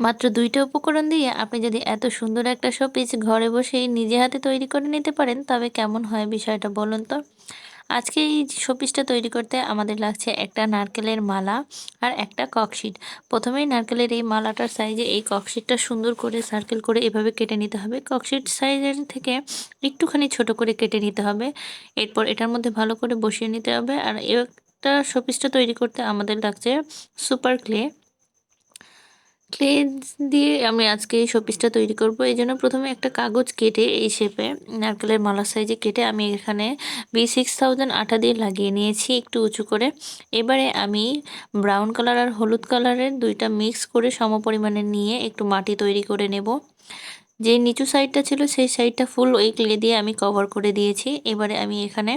মাত্র দুইটা উপকরণ দিয়ে আপনি যদি এত সুন্দর একটা শোপিস ঘরে বসেই নিজে হাতে তৈরি করে নিতে পারেন, তবে কেমন হয় বিষয়টা বলুন তো? আজকে এই শোপিসটা তৈরি করতে আমাদের লাগছে একটা নারকেলের মালা আর একটা ককশিট প্রথমেই নারকেলের এই মালাটার সাইজে এই ককশিটটা সুন্দর করে সার্কেল করে এভাবে কেটে নিতে হবে। ককশিট সাইজের থেকে একটুখানি ছোট করে কেটে নিতে হবে। এরপর এটার মধ্যে ভালো করে বসিয়ে নিতে হবে। আর একটা শোপিসটা তৈরি করতে আমাদের লাগছে সুপার ক্লে ক্লে দিয়ে আমি আজকে এই শোপিসটা তৈরি করব। এই জন্য প্রথমে একটা কাগজ কেটে, এই শেপে নারকেলের মালা সাইজে কেটে আমি এখানে বি সিক্স থাউজেন্ড আটা দিয়ে লাগিয়ে নিয়েছি একটু উঁচু করে। এবারে আমি ব্রাউন কালার আর হলুদ কালারের দুইটা মিক্স করে সম পরিমাণে নিয়ে একটু মাটি তৈরি করে নেব। যে নিচু সাইডটা ছিল সেই সাইডটা ফুল ওই ক্লে দিয়ে আমি কভার করে দিয়েছি। এবারে আমি এখানে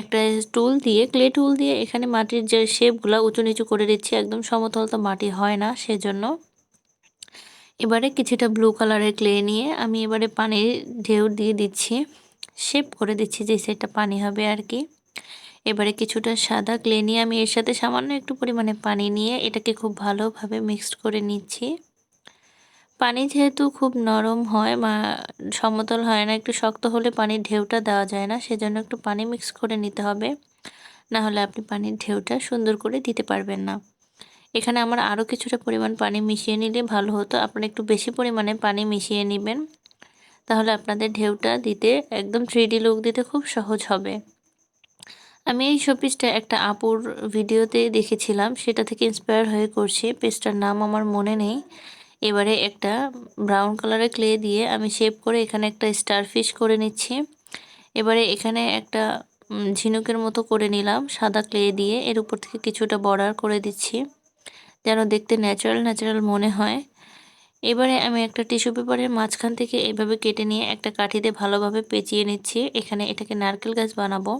একটা টুল দিয়ে ক্লে টুল দিয়ে এখানে মাটির যে শেপগুলো উঁচু নিচু করে দিচ্ছি, একদম সমতল তো মাটি হয় না, সেজন্য এবারে কিছুটা ব্লু কালারের ক্লে নিয়ে আমি এবারে পানির ঢেউ দিয়ে দিচ্ছি। শেপ করে দিচ্ছি যে সেটা পানি হবে আর কি। এবারে কিছুটা সাদা ক্লে নিয়ে আমি এর সাথে সামান্য একটু পরিমাণে পানি নিয়ে এটাকে খুব ভালোভাবে মিক্সড করে নিচ্ছি। পানি যেহেতু খুব নরম হয় বা সমতল হয় না, একটু শক্ত হলে পানির ঢেউটা দেওয়া যায় না, সেজন্য একটু পানি মিক্স করে নিতে হবে। না হলে আপনি পানির ঢেউটা সুন্দর করে দিতে পারবেন না। এখানে আমার আরও কিছুটা পরিমাণ পানি মিশিয়ে নিলে ভালো হতো। আপনারা একটু বেশি পরিমাণে পানি মিশিয়ে নেবেন। তাহলে আপনাদের ঢেউটা দিতে, একদম থ্রিডি লুক দিতে খুব সহজ হবে। আমি এই শোপিসটা একটা আপুর ভিডিওতে দেখেছিলাম। সেটা থেকে ইন্সপায়ার হয়ে করছি। পেজটার নাম আমার মনে নেই। এবারে একটা ব্রাউন কালারের ক্লে দিয়ে আমি শেপ করে এখানে একটা স্টার ফিশ করে নিচ্ছি। এবারে এখানে একটা ঝিনুকের মতো করে নিলাম সাদা ক্লে দিয়ে। এর উপর থেকে কিছুটা বর্ডার করে দিচ্ছি। যেন দেখতে ন্যাচারাল ন্যাচারাল মনে হয়। এবারে আমি একটা টিস্যু পেপারের মাঝখান থেকে এভাবে কেটে নিয়ে একটা কাঠিতে ভালোভাবে পেঁচিয়ে নিচ্ছি। এখানে এটাকে নারকেল গাছ বানাবো।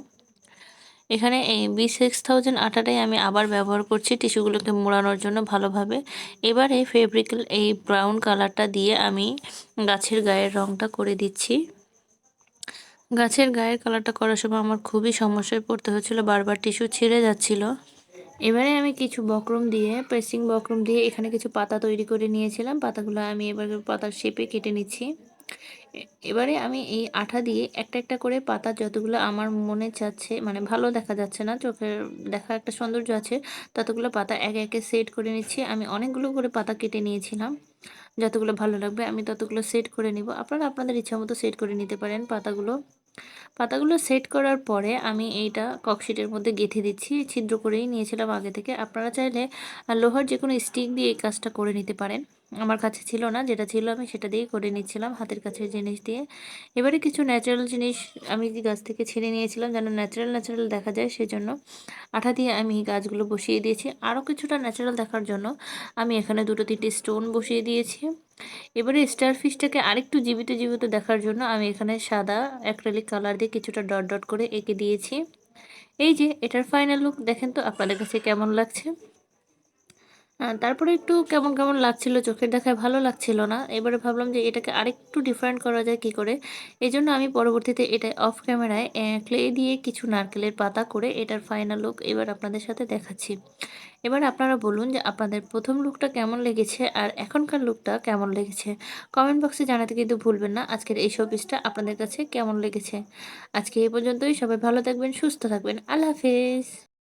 এখানে এই বি সিক্স থাউজেন্ড আটাটাই আমি আবার ব্যবহার করছি টিস্যুগুলোকে মোড়ানোর জন্য ভালোভাবে। এবারে ফেব্রিক এই ব্রাউন কালারটা দিয়ে আমি গাছের গায়ের রঙটা করে দিচ্ছি। গাছের গায়ের কালারটা করার সময় আমার খুবই সমস্যায় পড়তে হচ্ছিল, বারবার টিস্যু ছিঁড়ে যাচ্ছিল। এবারে আমি কিছু বক্রম দিয়ে প্রেসিং বক্রম দিয়ে এখানে কিছু পাতা তৈরি করে নিয়েছিলাম। পাতাগুলো আমি এবার পাতার শেপে কেটে নিচ্ছি। এবারে আমি এই আঠা দিয়ে একটা একটা করে পাতা যতগুলো আমার মনে চাচ্ছে মানে ভালো দেখা যাচ্ছে না চোখের দেখা একটা সৌন্দর্য আছে, ততগুলো পাতা একে একে সেট করে নিচ্ছি। আমি অনেকগুলো করে পাতা কেটে নিয়েছিলাম। যতগুলো ভালো লাগবে আমি ততগুলো সেট করে নিব। আপনারা আপনাদের ইচ্ছা মতো সেট করে নিতে পারেন পাতাগুলো। পাতাগুলো সেট করার পরে আমি এইটা ককশিটের মধ্যে গেঁথে দিচ্ছি, ছিদ্র করেই নিয়েছিলাম আগে থেকে। আপনারা চাইলে লোহার যে কোনো স্টিক দিয়ে এই কাজটা করে নিতে পারেন। আমার কাছে ছিল না, যেটা ছিল আমি সেটা দিয়ে করে নিচ্ছিলাম হাতের কাছের জিনিস দিয়ে। এবারে কিছু ন্যাচারাল জিনিস আমি গাছ থেকে ছিঁড়ে নিয়েছিলাম যেন ন্যাচারাল ন্যাচারাল দেখা যায় সেজন্য। আঠা দিয়ে আমি গাছগুলো বসিয়ে দিয়েছি। আরও কিছুটা ন্যাচারাল দেখার জন্য আমি এখানে দুটো, তিনটি স্টোন বসিয়ে দিয়েছি। এবারে স্টার ফিশটাকে আরেকটু জীবিত জীবিত দেখার জন্য আমি এখানে সাদা অ্যাক্রেলিক কালার দিয়ে কিছুটা ডট ডট করে এঁকে দিয়েছি। এই যে, এটার ফাইনাল লুক দেখেন তো, আপনাদের কাছে কেমন লাগছে? তারপরে একটু কেমন কেমন লাগছিল, চোখের দেখায় ভালো লাগছিল না। এবারে ভাবলাম যে এটাকে আরেকটু ডিফারেন্ট করা যায় কি করে। এই জন্য আমি পরবর্তীতে এটা অফ ক্যামেরায় ক্লে দিয়ে কিছু নারকেলের পাতা করে এটার ফাইনাল লুক এবার আপনাদের সাথে দেখাচ্ছি। এবার আপনারা বলুন যে আপনাদের প্রথম লুকটা কেমন লেগেছে আর এখনকার লুকটা কেমন লেগেছে। কমেন্ট বক্সে জানাতে কিন্তু ভুলবেন না। আজকের এই শোপিসটা আপনাদের কাছে কেমন লেগেছে? আজকে এই পর্যন্তই। সবাই ভালো থাকবেন, সুস্থ থাকবেন। আল্লাহ হাফেজ।